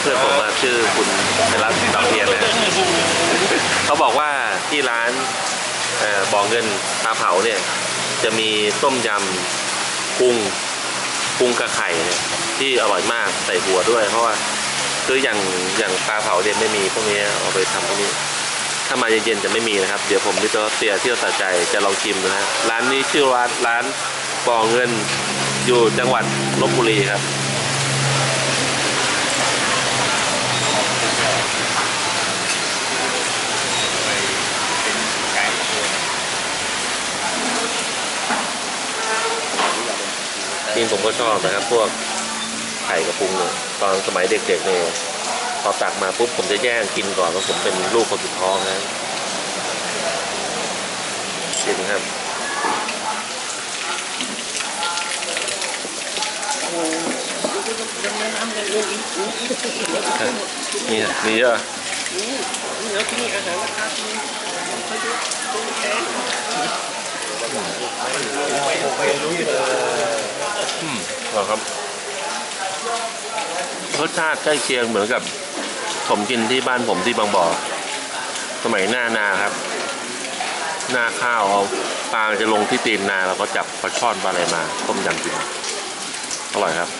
เพื่อนผมมาชื่อคุณไพรัตน์ดอกเทียนนะเขาบอกว่าที่ร้านบ่อเงินปลาเผาเนี่ย จะมีต้มยำกุ้งกุ้งกระไข่เนี่ยที่อร่อยมากใส่หัวด้วย เพราะว่าคืออย่างอย่างปลาเผาเนี่ยไม่มีพวกนี้เอาไปทำพวกนี้ ถ้ามาเย็นๆจะไม่มีนะครับ เดี๋ยวผมมิสเตอร์เตียเที่ยวสะใจจะลองชิมนะฮะร้านนี้ชื่อร้านร้านบ่อเงินอยู่จังหวัดลบบุรีครับ จริงผมก็ชอบนะครับ พวกไข่กระพุงเนี่ยตอนสมัยเด็กๆเนี่ยพอตักมาปุ๊บผมจะแย่งกินก่อนเพราะผมเป็นลูกคนสุดท้องนะจริงครับนี่มีเยอะแล้วที่นี่อาหารราคาถูกเขาเยอะถูกแพงเหรอครับรสชาติใกล้เคียงเหมือนกับผมกินที่บ้านผมที่บางบ่อ สมัยหน้านาครับ หน้าข้าวเอาปลาจะลงที่ตีนนาเราก็จับปลาช่อนปลาอะไรมาต้มยำกินอร่อยครับ